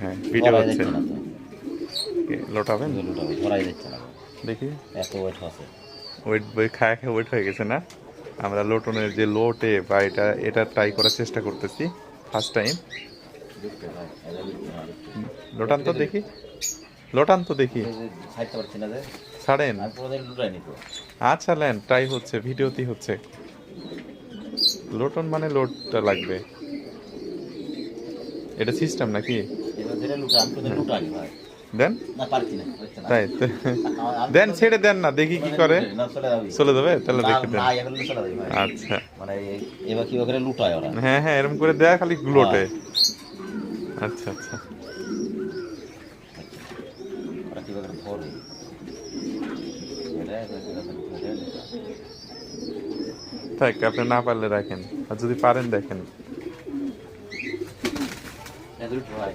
হ্যাঁ ভিডিও হচ্ছে যাচ্ছে না তো কে, লোটাবেন? ধরাই যাচ্ছে না দেখি। এত ওয়েট ওয়েট বই খায় খায় ওয়েট হয়ে গেছে না? আমরা লোটনের যে লোটে বা এটা এটা ট্রাই করার চেষ্টা করতেছি ফার্স্ট টাইম লোটান তো দেখি। লোটান তো দেখি। ছাড়েন। আচ্ছা লেন ট্রাই হচ্ছে ভিডিওতেই হচ্ছে। লোটন মানে লোডটা লাগবে। এটা সিস্টেম নাকি? দেন? তাই দেন ছেড়ে দেন না দেখি কি করে। চলে যাবে তাহলে দেখে দেন। আচ্ছা। মানে এবার কি করে লুটায় ওরা? হ্যাঁ হ্যাঁ এরকম করে দেয়া খালি লোটে আচ্ছা আচ্ছা। ওরা কি করে ধরে? লুটায়। থাক আপনি না পারলে রাখেন। আর যদি পারেন দেখেন। লুটায়।